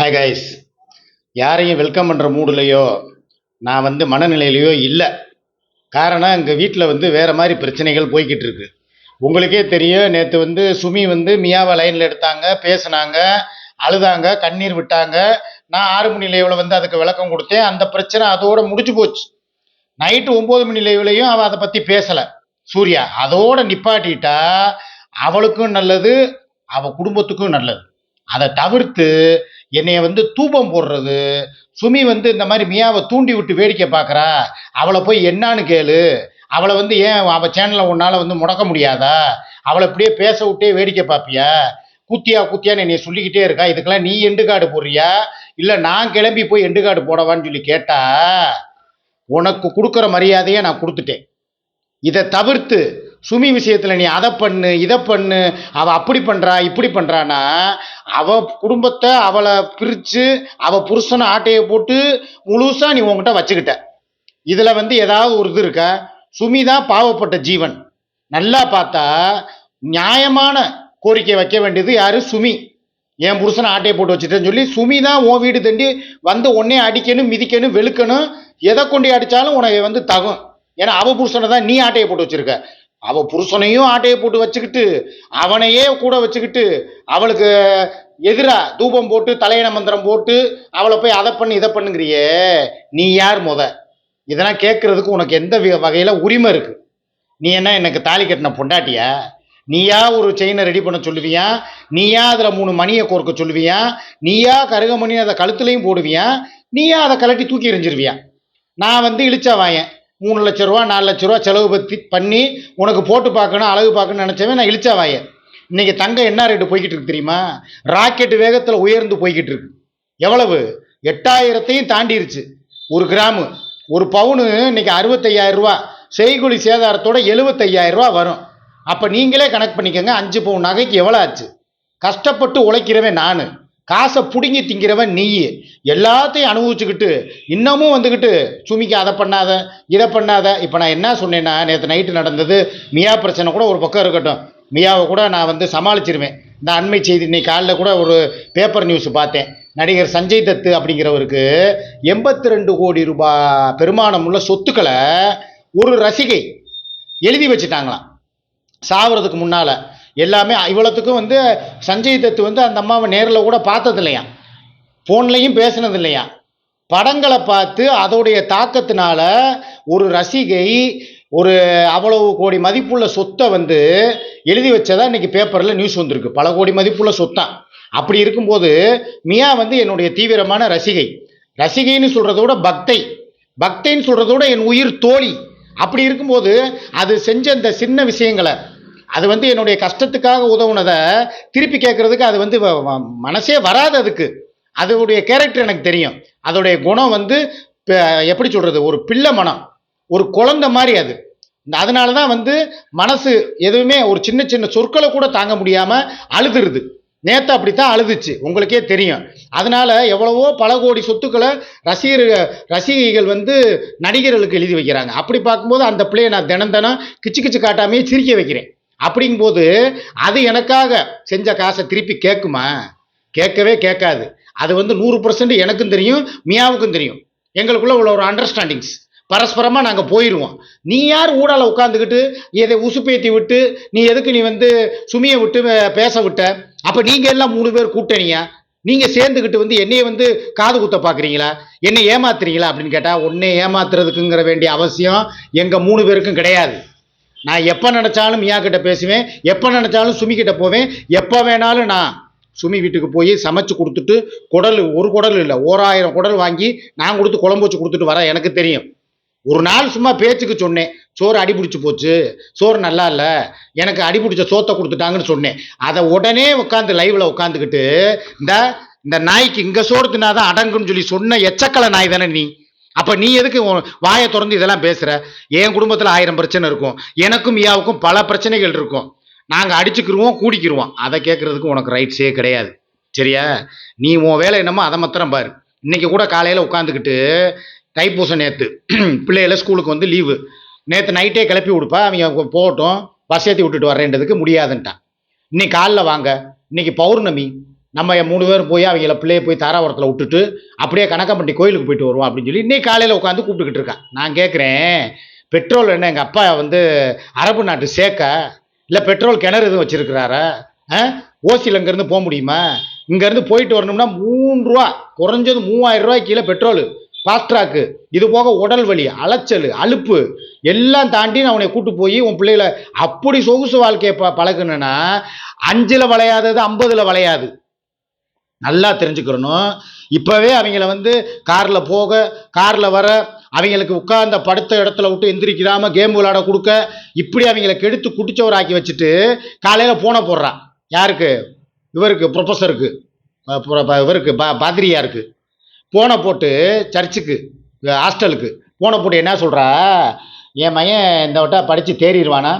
Hi guys யாரையும் welcome பண்ணுற மூடுலையோ நான் வந்து மனநிலையிலையோ இல்லை. காரணம் எங்கள் வீட்டில் வந்து வேறு மாதிரி பிரச்சனைகள் போய்கிட்டு இருக்கு. உங்களுக்கே தெரியும் நேற்று வந்து சுமி வந்து மியாவை லைனில் எடுத்தாங்க பேசுனாங்க அழுதாங்க கண்ணீர் விட்டாங்க. நான் ஆறு மணி லைவில் வந்து அதுக்கு விளக்கம் கொடுத்தேன். அந்த பிரச்சனை அதோட முடிஞ்சு போச்சு. நைட்டு ஒம்பது மணி லைவ்லையும் அவள் அதை பற்றி பேசலை. சூர்யா அதோட நிப்பாட்டிட்டா அவளுக்கும் நல்லது அவள் குடும்பத்துக்கும் நல்லது. அதை தவிர்த்து என்னைய வந்து தூபம் போடுறது சுமி வந்து இந்த மாதிரி மியாவை தூண்டி விட்டு வேடிக்கை பார்க்குறா அவளை போய் என்னான்னு கேளு அவளை வந்து ஏன் அவள் சேனலை உன்னால் வந்து முடக்க முடியாதா அவளை இப்படியே பேச விட்டே வேடிக்கை பார்ப்பியா குத்தியா குத்தியான்னு என்னை சொல்லிக்கிட்டே இருக்கா இதுக்கெல்லாம் நீ எண்டு காடு போடுறியா இல்லை நான் கிளம்பி போய் எண்டு காடு போடவான்னு சொல்லி கேட்டா உனக்கு கொடுக்குற மரியாதையை நான் கொடுத்துட்டேன். இதை தவிர்த்து சுமி விஷயத்தில் நீ அதை பண்ணு இதை பண்ணு அவள் அப்படி பண்ணுறா இப்படி பண்ணுறான்னா அவள் குடும்பத்தை அவளை பிரித்து அவள் புருஷனை ஆட்டையை போட்டு முழுசாக நீ உன்கிட்ட வச்சுக்கிட்ட. இதில் வந்து ஏதாவது ஒரு இது இருக்கா? சுமி தான் பாவப்பட்ட ஜீவன். நல்லா பார்த்தா நியாயமான கோரிக்கை வைக்க வேண்டியது யார்? சுமி. என் புருஷனை ஆட்டையை போட்டு வச்சுட்டேன்னு சொல்லி சுமி தான் உன் வீடு தண்டி வந்து உன்னே அடிக்கணும் மிதிக்கணும் வெளுக்கணும் எதை கொண்டு அடித்தாலும் உனக்கு வந்து தகும். ஏன்னா அவ புருஷனை தான் நீ ஆட்டையை போட்டு வச்சுருக்க. அவ புருஷனையும் ஆட்டையை போட்டு வச்சுக்கிட்டு அவனையே கூட வச்சுக்கிட்டு அவளுக்கு எதிராக தூபம் போட்டு தலையண மந்திரம் போட்டு அவளை போய் அதை பண்ணு இதை பண்ணுங்கிறியே. நீ யார் முத? இதெல்லாம் கேட்கறதுக்கு உனக்கு எந்த வகையில் உரிமை இருக்கு? நீ என்ன எனக்கு தாலி கட்டின பொண்டாட்டியா? நீயா ஒரு செயினை ரெடி பண்ண சொல்லுவியா? நீயா அதில் மூணு மணியை கோர்க்க சொல்லுவியா? நீயா கருகமணி அதை கழுத்துலையும் போடுவியா? நீயா அதை கலட்டி தூக்கி எறிஞ்சிருவியா? நான் வந்து இழிச்சா வாயேன். மூணு லட்ச ரூபா நாலு லட்ச ரூபா செலவு பற்றி பண்ணி உனக்கு போட்டு பார்க்கணும் அழகு பார்க்கணும்னு நினச்சவன் நான் இழிச்சா வாயன் இன்றைக்கி தங்கம் என்ன ரேட்டு போய்கிட்டு இருக்கு தெரியுமா? ராக்கெட் வேகத்தில் உயர்ந்து போய்கிட்டு இருக்கு. எவ்வளவு? எட்டாயிரத்தையும் தாண்டிருச்சு. ஒரு கிராமு ஒரு பவுனு இன்னைக்கு அறுபத்தையாயிரம் ரூபா. சேதாரத்தோட எழுபத்தையாயிரம் ரூபா வரும். அப்போ நீங்களே கணக்கு பண்ணிக்கோங்க அஞ்சு பவுன் நகைக்கு எவ்வளோ ஆச்சு? கஷ்டப்பட்டு உழைக்கிறவன் நான். காசை பிடுங்கி திங்கிறவன் நீ எல்லாத்தையும் அனுபவிச்சுக்கிட்டு இன்னமும் வந்துக்கிட்டு சுமிக்கு அதை பண்ணாத இதை பண்ணாத. இப்போ நான் என்ன சொன்னேன்னா நேற்று நைட்டு நடந்தது மியா பிரச்சனை கூட ஒரு பக்கம் இருக்கட்டும். மியாவை கூட நான் வந்து சமாளிச்சிருவேன். இந்த அண்மை செய்தி இன்னைக்கு காலைல கூட ஒரு பேப்பர் நியூஸ் பார்த்தேன். நடிகர் சஞ்சய் தத்து அப்படிங்கிறவருக்கு எண்பத்தி ரெண்டு கோடி ரூபாய் பெருமானம் உள்ள சொத்துக்களை ஒரு ரசிகை எழுதி வச்சுட்டாங்களாம். சாவறதுக்கு முன்னால். எல்லாமே இவ்வளோத்துக்கும் வந்து சஞ்சய் தத்து வந்து அந்த அம்மாவை நேரில் கூட பார்த்தது இல்லையா ஃபோன்லேயும் பேசினது இல்லையா படங்களை பார்த்து அதோடைய தாக்கத்தினால ஒரு ரசிகை ஒரு அவ்வளவு கோடி மதிப்புள்ள சொத்தை வந்து எழுதி வச்சதா இன்னைக்கு பேப்பரில் நியூஸ் வந்திருக்கு. பல கோடி மதிப்புள்ள சொத்தான் அப்படி இருக்கும்போது மியா வந்து என்னுடைய தீவிரமான ரசிகை. ரசிகைன்னு சொல்கிறத விட பக்தை. பக்தைன்னு சொல்கிறத விட என் உயிர் தோழி. அப்படி இருக்கும்போது அது செஞ்ச அந்த சின்ன விஷயங்களை அது வந்து என்னுடைய கஷ்டத்துக்காக உதவுனதை திருப்பி கேட்குறதுக்கு அது வந்து வ- மனசே வராது அதுக்கு. அதோடைய கேரக்டர் எனக்கு தெரியும். அதோடைய குணம் வந்து எப்படி சொல்கிறது ஒரு பிள்ளை மனம். ஒரு குழந்தை மாதிரி அது. இந்த அதனால தான் வந்து மனசு எதுவுமே ஒரு சின்ன சின்ன சொற்களை கூட தாங்க முடியாமல் அழுதுருது. நேற்று அப்படித்தான் அழுதுச்சு. உங்களுக்கே தெரியும். அதனால எவ்வளவோ பல கோடி சொத்துக்களை ரசிகர் ரசிகைகள் வந்து நடிகர்களுக்கு எழுதி வைக்கிறாங்க. அப்படி பார்க்கும்போது அந்த பிள்ளையை நான் தினம் தினம் கிச்சு கிச்சு காட்டாமையே சிரிக்க வைக்கிறேன். அப்படிங்கும்போது அது எனக்காக செஞ்ச காசை திருப்பி கேட்குமா? கேட்கவே கேட்காது. அது வந்து நூறு பர்சன்ட் எனக்கும் தெரியும் மியாவுக்கும் தெரியும். எங்களுக்குள்ள உள்ள ஒரு அண்டர்ஸ்டாண்டிங்ஸ் பரஸ்பரமாக நாங்கள் போயிடுவோம் நீ யார் ஊடால உட்காந்துக்கிட்டு இதை உசுப்பேத்தி விட்டு நீ எதுக்கு நீ வந்து சுமியை விட்டு பேச விட்ட? அப்போ நீங்கள் எல்லாம் மூணு பேர் கூட்டணியா? நீங்கள் சேர்ந்துக்கிட்டு வந்து என்னைய வந்து காது குத்த பார்க்குறீங்களா என்னை ஏமாத்துறீங்களா? அப்படின்னு கேட்டால் உன்னை ஏமாத்துறதுக்குங்கிற வேண்டிய அவசியம் எங்கள் மூணு பேருக்கும் கிடையாது. நான் எப்போ நினச்சாலும் மியா கிட்ட பேசுவேன். எப்போ நினச்சாலும் சுமி கிட்ட போவேன். எப்போ வேணாலும் நான் சுமி வீட்டுக்கு போய் சமைச்சு கொடுத்துட்டு குடல் ஒரு குடல் இல்லை ஓராயிரம் குடல் வாங்கி நான் கொடுத்து குழம்பு வச்சு கொடுத்துட்டு வரேன். எனக்கு தெரியும். ஒரு நாள் சும்மா பேச்சுக்கு சொன்னேன். சோறு அடிபிடிச்சு போச்சு. சோறு நல்லா இல்லை. எனக்கு அடிபிடிச்ச சோத்தை கொடுத்துட்டாங்கன்னு சொன்னேன். அதை உடனே உட்காந்து லைவில் உட்காந்துக்கிட்டு இந்த இந்த நாய்க்கு இங்கே சோறு தின்னாதான் அடங்குன்னு சொல்லி சொன்ன எச்சக்கலை நாய் தானே நீ? அப்ப நீ எதுக்கு வாயை திறந்து இதெல்லாம் பேசுற? என் குடும்பத்துல ஆயிரம் பிரச்சனை இருக்கும். எனக்கும் மியாவுக்கும் பல பிரச்சனைகள் இருக்கும். நாங்க அடிச்சுக்கிருவோம் கூடிக்கிருவோம். அதை கேட்கறதுக்கு உனக்கு ரைட்ஸே கிடையாது. சரியா? நீ உன் வேலை என்னமோ அதை மாத்திரம் பாரு. இன்னைக்கு கூட காலையில உட்காந்துக்கிட்டு தைப்பூசம் நேத்து. பிள்ளைகள ஸ்கூலுக்கு வந்து லீவு நேற்று நைட்டே கிளப்பி விடுப்பா. அவங்க போகட்டும். பஸ் ஏற்றி விட்டுட்டு வரேன்றதுக்கு முடியாதுன்ட்டான். இன்னைக்கு காலைல வாங்க. இன்னைக்கு பௌர்ணமி. நம்ம மூணு பேர் போய் அவங்கள பிள்ளைய போய் தாராபுரத்தில் விட்டுட்டு அப்படியே கணக்கம்பட்டி கோயிலுக்கு போயிட்டு வருவோம் அப்படின்னு சொல்லி இன்னைக்கு காலையில் உட்காந்து கூப்பிட்டுக்கிட்டு இருக்கா. நான் கேட்குறேன் பெட்ரோல் என்ன எங்கள் அப்பா வந்து அரபு நாட்டு சேர்க்க இல்லை பெட்ரோல் கிணறு எதுவும் வச்சுருக்கிறாரா? ஆ? ஓசியில் இங்கேருந்து போக முடியுமா? இங்கேருந்து போயிட்டு வரணும்னா மூணு ரூபா குறைஞ்சது மூவாயிரம் ரூபாய் கீழே பெட்ரோலு ஃபாஸ்ட்ராக்கு இது போக உடல் வலி அலைச்சல் அலுப்பு எல்லாம் தாண்டி நான் அவனை கூட்டு போய் உன் பிள்ளைகளை அப்படி சொகுசு வாழ்க்கையை ப பழக்கணுன்னா அஞ்சில் வளையாதது ஐம்பதில் வளையாது. நல்லா தெரிஞ்சுக்கிறணும். இப்போவே அவங்கள வந்து காரில் போக காரில் வர அவங்களுக்கு உட்கார்ந்த படுத்த இடத்துல விட்டு எந்திரிக்கிறாம கேம் விளையாட கொடுக்க இப்படி அவங்கள கெடுத்து குடிச்சவராக்கி வச்சுட்டு காலையில் போன போடுறான் யாருக்கு? இவருக்கு ப்ரொஃபஸருக்கு அஹ் ப- இவருக்கு பா பாதிரியாருக்கு. போனை போட்டு சர்ச்சுக்கு ஹாஸ்டலுக்கு போனை போட்டு என்ன சொல்கிறா என் மையன் இந்த வட்டா படித்து தேறிடுவானா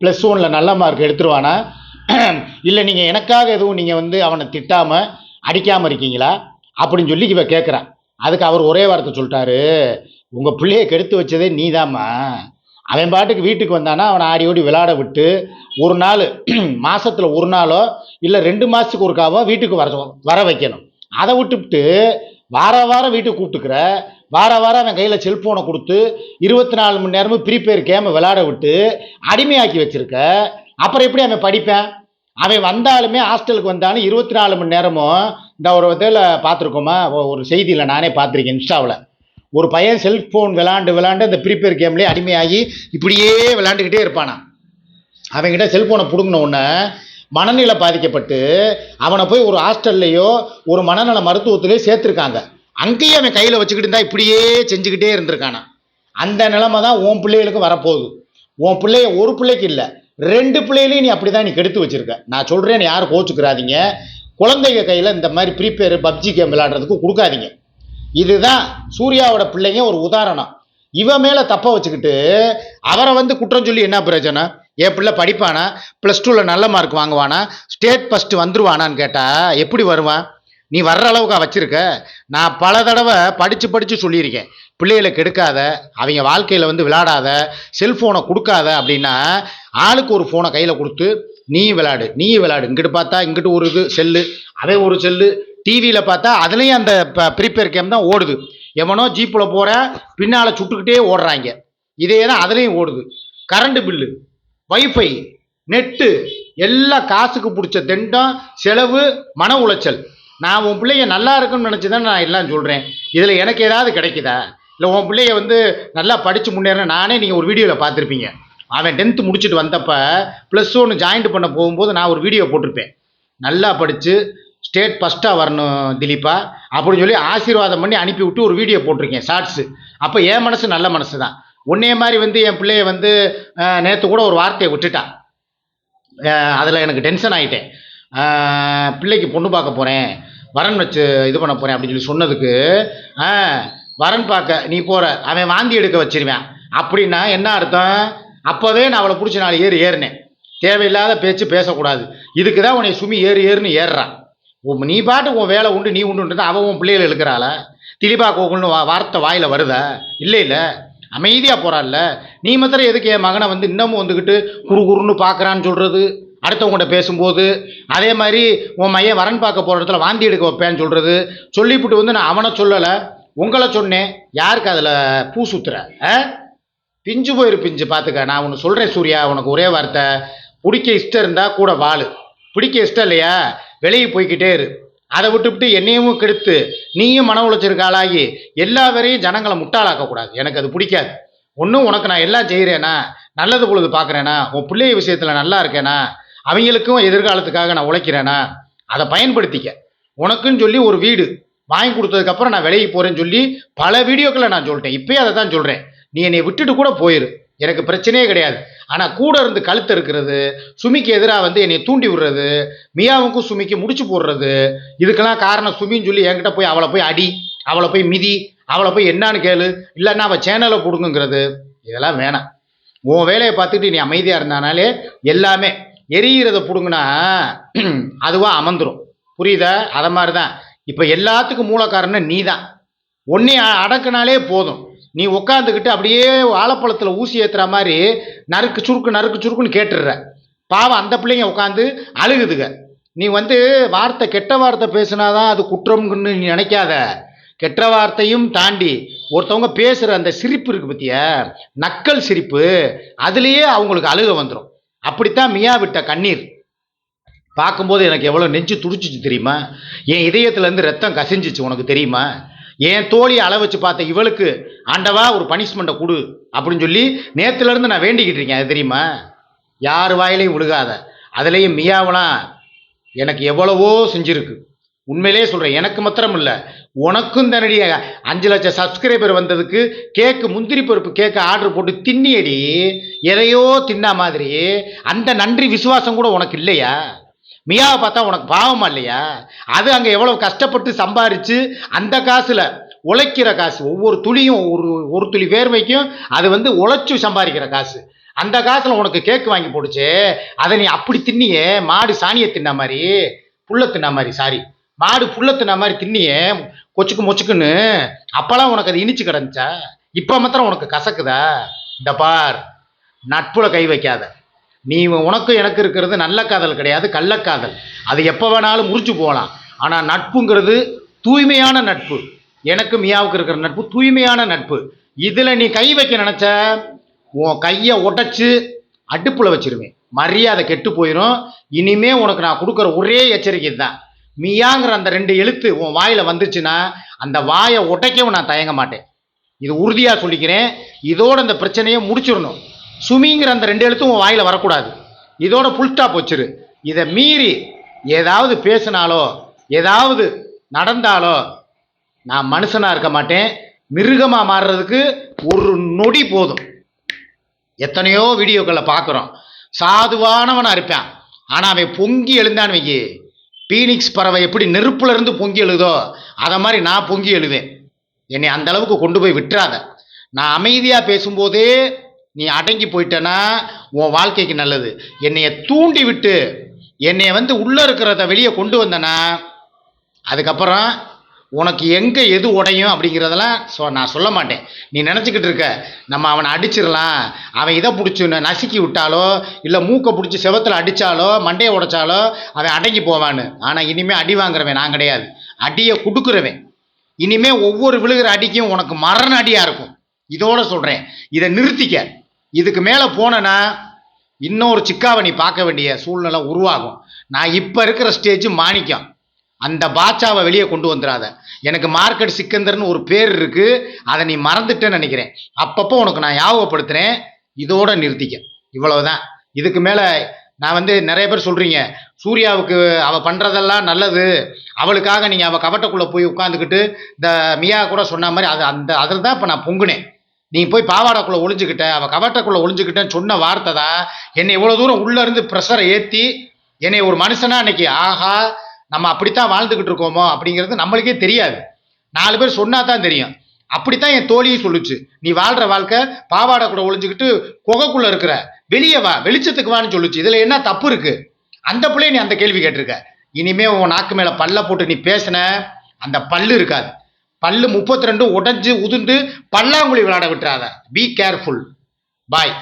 ப்ளஸ் ஒனில் நல்ல மார்க் எடுத்துருவானா? இல்லை நீங்கள் எனக்காக எதுவும் நீங்கள் வந்து அவனை திட்டாமல் அடிக்காமல் இருக்கீங்களா? அப்படின்னு சொல்லி இவ கேட்குறான் அதுக்கு அவர் ஒரே வார்த்தை சொல்லிட்டாரு உங்கள் பிள்ளையை கெடுத்து வச்சதே நீதாம்மா. அவன் பாட்டுக்கு வீட்டுக்கு வந்தானா அவனை ஆடி ஓடி விளையாட விட்டு ஒரு நாள் மாதத்தில் ஒரு நாளோ இல்லை ரெண்டு மாதத்துக்கு ஒருக்காவோ வீட்டுக்கு வர வர வைக்கணும். அதை விட்டுவிட்டு வார வாரம் வீட்டுக்கு கூப்பிட்டுக்கிற வார வாரம் அவன் கையில் செல்ஃபோனை கொடுத்து இருபத்தி நாலு மணி நேரமும் ப்ரீபெயர் கேமை விளையாட விட்டு அடிமையாக்கி வச்சிருக்க. அப்புறம் எப்படி அவன் படிப்பேன்? அவன் வந்தாலுமே ஹாஸ்டலுக்கு வந்தாலும் இருபத்தி நாலு மணி நேரமும் இந்த ஒரு இதில் பார்த்துருக்கோமா? ஒரு செய்தியில் நானே பார்த்துருக்கேன் இன்ஸ்டாவில். ஒரு பையன் செல்ஃபோன் விளாண்டு விளாண்டு அந்த ப்ரீபேர் கேம்லேயே அடிமையாகி இப்படியே விளாண்டுக்கிட்டே இருப்பானா அவன்கிட்ட செல்ஃபோனை பிடுங்கினோடனே மனநிலை பாதிக்கப்பட்டு அவனை போய் ஒரு ஹாஸ்டல்லையோ ஒரு மனநல மருத்துவத்திலையோ சேர்த்துருக்காங்க. அங்கேயும் அவன் கையில் வச்சுக்கிட்டு இருந்தா இப்படியே செஞ்சுக்கிட்டே இருந்திருக்கானா அந்த நிலைமை தான் உன் பிள்ளைகளுக்கு வரப்போகுது. உன் பிள்ளைய ஒரு பிள்ளைக்கு இல்லை. ரெண்டு பிள்ளைகளையும் நீ அப்படி தான் நீ கெடுத்து வச்சிருக்க. நான் சொல்கிறேன்னு யாரும் கோச்சுக்கிறாதீங்க. குழந்தைங்க கையில் இந்த மாதிரி ப்ரீபேர் பப்ஜி கேம் விளாடுறதுக்கு கொடுக்காதீங்க. இதுதான் சூர்யாவோட பிள்ளைங்க ஒரு உதாரணம். இவன் மேலே தப்ப வச்சுக்கிட்டு அவரை வந்து குற்றம் சொல்லி என்ன பிரயோஜனம்? என் பிள்ளை படிப்பானா? ப்ளஸ் டூவில் நல்ல மார்க் வாங்குவானா? ஸ்டேட் ஃபஸ்ட்டு வந்துருவானான்னு கேட்டால் எப்படி வருவான்? நீ வர்ற அளவுக்கா வச்சிருக்க. நான் பல தடவை படித்து படித்து சொல்லியிருக்கேன். பிள்ளைகளை கெடுக்காத அவங்க வாழ்க்கையில் வந்து விளையாடாத செல்ஃபோனை கொடுக்காத அப்படின்னா ஆளுக்கு ஒரு ஃபோனை கையில் கொடுத்து நீ விளையாடு நீ விளையாடு. இங்கிட்டு பார்த்தா இங்கிட்டு ஒரு இது செல்லு அதே ஒரு செல்லு டிவியில் பார்த்தா அதுலேயும் அந்த ப்ரீபேர் கேம் தான் ஓடுது. எவனோ ஜீப்பில் போகிற பின்னால் சுட்டுக்கிட்டே ஓடுறாங்க. இதே தான் அதுலேயும் ஓடுது. கரண்ட் பில்லு வைஃபை நெட்டு எல்லாம் காசுக்கு பிடிச்ச திண்டம் செலவு மன உளைச்சல். நான் உன் பிள்ளைங்க நல்லா இருக்குன்னு நினச்சி தான் நான் எல்லாம் சொல்கிறேன் இதில் எனக்கு ஏதாவது கிடைக்குதா? இல்லை உன் பிள்ளைய வந்து நல்லா படித்து முன்னேற நானே நீங்கள் ஒரு வீடியோவில் பார்த்துருப்பீங்க. அவன் டென்த்து முடிச்சுட்டு வந்தப்போ ப்ளஸ் ஒன்று ஜாயின்ட் பண்ண போகும்போது நான் ஒரு வீடியோ போட்டிருப்பேன். நல்லா படித்து ஸ்டேட் ஃபஸ்ட்டாக வரணும் திலீப்பா அப்படின்னு சொல்லி ஆசீர்வாதம் பண்ணி அனுப்பி விட்டு ஒரு வீடியோ போட்டிருக்கேன் ஷார்ட்ஸு அப்போ என் மனசு நல்ல மனசு தான் உன்னைய மாதிரி வந்து என் பிள்ளைய வந்து நேற்று கூட ஒரு வார்த்தையை விட்டுட்டான் அதில் எனக்கு டென்ஷன் ஆகிட்டேன் பிள்ளைக்கு பொண்ணு பார்க்க போகிறேன் வரன் வச்சு இது பண்ண போகிறேன் அப்படின்னு சொல்லி சொன்னதுக்கு ஆ வரன் பார்க்க நீ போகிற அவன் வாந்தி எடுக்க வச்சிருவேன். அப்படின்னா என்ன அர்த்தம்? அப்போவே நான் அவளை பிடிச்சி நாலு ஏறு ஏறினேன். தேவையில்லாத பேச்சு பேசக்கூடாது. இதுக்கு தான் உன்னை சுமி ஏறு ஏறுன்னு ஏறுறான் உன் நீ பாட்டு உன் வேலை உண்டு நீ உண்டுன்றது அவன் உன் பிள்ளைகள் இழுக்கிறாள? திலீபா கோகுல்னு வா- வார்த்தை வாயில் வருதா? இல்லை இல்லை. அமைதியாக போகிறாள்ல நீ மாத்திரம் எதுக்கு என் மகனை வந்து இன்னமும் வந்துக்கிட்டு குறு குறுன்னு பார்க்குறான்னு சொல்கிறது அடுத்தவங்கள்ட்ட பேசும்போது அதே மாதிரி உன் மையன் வரன் பார்க்க போகிற இடத்துல வாந்தி எடுக்க வைப்பேன்னு சொல்கிறது சொல்லிவிட்டு வந்து நான் அவனை சொல்லலை உங்களை சொன்னேன் யாருக்கு அதில் பூ சுத்துற? ஆ? பிஞ்சு போயிரு பிஞ்சு பார்த்துக்க நான் ஒன்று சொல்கிறேன் சூர்யா உனக்கு ஒரே வார்த்தை. பிடிக்க இஷ்டம் இருந்தால் கூட வாழு. பிடிக்க இஷ்டம் இல்லையா? வெளியே போய்கிட்டே இரு. அதை விட்டுவிட்டு என்னையும் கெடுத்து நீயும் மன உளைச்சலுக்கு ஆளாகி எல்லா வரையும் ஜனங்களை முட்டாளாக்கக்கூடாது எனக்கு அது பிடிக்காது. ஒன்றும் உனக்கு நான் எல்லாம் செய்கிறேனா நல்லது பொழுது பார்க்குறேனா? உன் பிள்ளைய விஷயத்தில் நல்லா இருக்கேனா? அவங்களுக்கும் எதிர்காலத்துக்காக நான் உழைக்கிறேனா? அதை பயன்படுத்திக்க. உனக்குன்னு சொல்லி ஒரு வீடு வாங்கி கொடுத்ததுக்கப்புறம் நான் வெளியே போகிறேன்னு சொல்லி பல வீடியோக்களை நான் சொல்லிட்டேன். இப்போயே அதை தான் சொல்கிறேன் நீ என்னை விட்டுட்டு கூட போயிரு. எனக்கு பிரச்சனையே கிடையாது. ஆனால் கூட இருந்து கழுத்து இருக்கிறது சுமிக்கு எதிராக வந்து என்னை தூண்டி விடுறது மியாவுக்கும் சுமிக்கு முடிச்சு போடுறது இதுக்கெல்லாம் காரணம் சுமின்னு சொல்லி என்கிட்ட போய் அவளை போய் அடி அவளை போய் மிதி அவளை போய் என்னான்னு கேளு. இல்லைன்னா அவள் சேனலை கொடுங்குங்கிறது இதெல்லாம் வேணாம். உன் வேலையை பார்த்துட்டு நீ அமைதியாக இருந்தானாலே எல்லாமே எரியிறத பிடுங்கினா அதுவாக அமர்ந்துரும். புரியுதா? அதை மாதிரி தான் இப்போ எல்லாத்துக்கும் மூல காரணம் நீ தான் ஒன்றே அடக்குனாலே போதும். நீ உட்காந்துக்கிட்டு அப்படியே வாழைப்பழத்தில் ஊசி ஏற்றுற மாதிரி நறுக்கு சுருக்கு நறுக்கு சுருக்குன்னு கேட்டுடுற. பாவம் அந்த பிள்ளைங்க உட்காந்து அழுகுதுங்க நீ வந்து வார்த்தை கெட்ட வார்த்தை பேசுனாதான் அது குற்றம்னு நீ நினைக்காத. கெட்ட வார்த்தையும் தாண்டி ஒருத்தவங்க பேசுகிற அந்த சிரிப்பு இருக்கு பற்றிய நக்கல் சிரிப்பு. அதுலேயே அவங்களுக்கு அழுக வந்துடும் அப்படித்தான் மியா விட்ட கண்ணீர். பார்க்கும்போது எனக்கு எவ்வளோ நெஞ்சு துடிச்சிச்சு தெரியுமா? என் இதயத்துலேருந்து ரத்தம் கசிஞ்சிச்சு உனக்கு தெரியுமா? என் தோழியை அள வச்சு பார்த்த இவளுக்கு ஆண்டவா ஒரு பனிஷ்மெண்ட்டை கொடு அப்படின்னு சொல்லி நேற்றுலேருந்து நான் வேண்டிக்கிட்டு இருக்கேன் அது தெரியுமா? யார் வாயிலையும் விழுகாத அதுலேயும் மியாவெலாம் எனக்கு எவ்வளவோ செஞ்சிருக்கு. உண்மையிலேயே சொல்கிறேன் எனக்கு மாத்திரம் இல்லை உனக்கும் தன்னுடைய அஞ்சு லட்சம் சப்ஸ்கிரைபர் வந்ததுக்கு கேக்கு முந்திரி பருப்பு கேக்கு ஆர்டர் போட்டு தின்னியடி எதையோ தின்னா மாதிரி அந்த நன்றி விசுவாசம் கூட உனக்கு இல்லையா? மியாவை பார்த்தா உனக்கு பாவமா இல்லையா? அது அங்கே எவ்வளோ கஷ்டப்பட்டு சம்பாரித்து அந்த காசில் உழைக்கிற காசு ஒவ்வொரு துளியும் ஒரு ஒரு துளி வேர்வைக்கும் அது வந்து உழைச்சி சம்பாதிக்கிற காசு. அந்த காசில் உனக்கு கேக்கு வாங்கி போடுச்சு அதை நீ அப்படி தின்னியே மாடு சாணியை தின்ன மாதிரி புள்ள தின்ன மாதிரி சாரி மாடு புல்ல மாதிரி தின்னியே கொச்சுக்கு மொச்சுக்குன்னு. அப்போல்லாம் உனக்கு அது இனிச்சு கிடந்துச்சா? இப்போ மாத்திரம் உனக்கு கசக்குதா? இந்த பார் நட்புல கை வைக்காத. நீ உனக்கு எனக்கு இருக்கிறது நல்ல காதல் கிடையாது கள்ளக்காதல் அது எப்போ வேணாலும் முறிச்சு போகலாம். ஆனால் நட்புங்கிறது தூய்மையான நட்பு. எனக்கு மியாவுக்கு இருக்கிற நட்பு தூய்மையான நட்பு. இதில் நீ கை வைக்க நினச்ச உன் கையை உடச்சி அடுப்பில் வச்சிருவேன். மரியாதை கெட்டு போயிடும் இனிமே உனக்கு நான் கொடுக்குற ஒரே எச்சரிக்கை தான் மியாங்கிற அந்த ரெண்டு எழுத்து உன் வாயில் வந்துச்சுன்னா அந்த வாயை உடைக்கவும் நான் தயங்க மாட்டேன். இது உறுதியாக சொல்லிக்கிறேன். இதோட இந்த பிரச்சனையை முடிச்சிடணும். சுமிங்கிற அந்த ரெண்டு எழுத்தும் உன் வாயில் வரக்கூடாது. இதோட புல் ஸ்டாப் வச்சிரு. இதை மீறி ஏதாவது பேசினாலோ ஏதாவது நடந்தாலோ நான் மனுஷனாக இருக்க மாட்டேன். மிருகமாக மாறுறதுக்கு ஒரு நொடி போதும். எத்தனையோ வீடியோக்களை பார்க்குறோம் சாதுவானவனாக இருப்பான். ஆனால் அவன் பொங்கி எழுந்தான்னு வைக்கி. பீனிக்ஸ் பறவை எப்படி நெருப்புல இருந்து பொங்கி எழுதோ அதை மாதிரி நான் பொங்கி எழுவேன். என்னை அந்த அளவுக்கு கொண்டு போய் விட்டுறாத. நான் அமைதியாக பேசும்போதே நீ அடங்கி போயிட்டேன்னா உன் வாழ்க்கைக்கு நல்லது. என்னைய தூண்டி விட்டு என்னைய வந்து உள்ளே இருக்கிறத வெளியே கொண்டு வந்தேன்னா அதுக்கப்புறம் உனக்கு எங்கே எது உடையும் அப்படிங்கிறதெல்லாம் சொ நான் சொல்ல மாட்டேன். நீ நினச்சிக்கிட்டு இருக்க நம்ம அவனை அடிச்சிடலாம் அவன் இதை பிடிச்சி நசுக்கி விட்டாலோ இல்லை மூக்கை பிடிச்சி செவத்தில் அடித்தாலோ மண்டையை உடைச்சாலோ அவன் அடங்கி போவான்னு. ஆனால் இனிமேல் அடி வாங்குறவன் நான் கிடையாது. அடியை கொடுக்குறவன். இனிமே ஒவ்வொரு விழுகிற அடிக்கும் உனக்கு மரண அடியாக இருக்கும். இதோட சொல்கிறேன் இதை நிறுத்திக்க. இதுக்கு மேலே போனேன்னா இன்னொரு சிக்காவை நீ பார்க்க வேண்டிய சூழ்நிலை உருவாகும். நான் இப்போ இருக்கிற ஸ்டேஜ் மாணிக்கம். அந்த பாட்சாவை வெளியே கொண்டு வந்துடாத. எனக்கு மார்க்கெட் சிக்கந்தர்னு ஒரு பேர் இருக்கு. அதை நீ மறந்துட்டேன்னு நினைக்கிறேன். அப்பப்போ உனக்கு நான் ஞாபகப்படுத்துறேன். இதோட நிறுத்திக்க. இவ்வளவுதான். இதுக்கு மேலே நான் வந்து நிறைய பேர் சொல்றீங்க. சூர்யாவுக்கு அவ பண்றதெல்லாம் நல்லது. அவளுக்காக நீங்க அவ கவட்டக்குள்ள போய் உட்காந்துக்கிட்டு இந்த மியா கூட சொன்ன மாதிரி அது அந்த அதில் தான் இப்போ நான் பொங்குனேன். நீ போய் பாவாடைக்குள்ளே ஒளிஞ்சுக்கிட்ட அவ கவட்டக்குள்ள ஒளிஞ்சுக்கிட்டேன்னு சொன்ன வார்த்தை தான் என்னை இவ்வளோ தூரம் உள்ள இருந்து ப்ரெஷரை ஏற்றி என்னை ஒரு மனுஷனா இன்னைக்கு ஆஹா நம்ம அப்படித்தான் வாழ்ந்துக்கிட்டு இருக்கோமோ அப்படிங்கிறது நம்மளுக்கே தெரியாது. நாலு பேர் சொன்னா தான் தெரியும். அப்படித்தான் என் தோழியும் சொல்லுச்சு. நீ வாழ்ற வாழ்க்கை பாவாடை கூட ஒழிஞ்சுக்கிட்டு குகைக்குள்ள இருக்கிற வெளியே வா வெளிச்சத்துக்கு வான்னு சொல்லுச்சு. இதுல என்ன தப்பு இருக்கு? அந்த பிள்ளைய நீ அந்த கேள்வி கேட்டிருக்க. இனிமே உன் நாக்கு மேல பல்ல போட்டு நீ பேசின அந்த பல்லு இருக்காது. பல்லு முப்பத்தி ரெண்டு உடஞ்சு உதிர்ந்து பல்லாங்குழி விளையாட விட்டுறாத. Be careful bye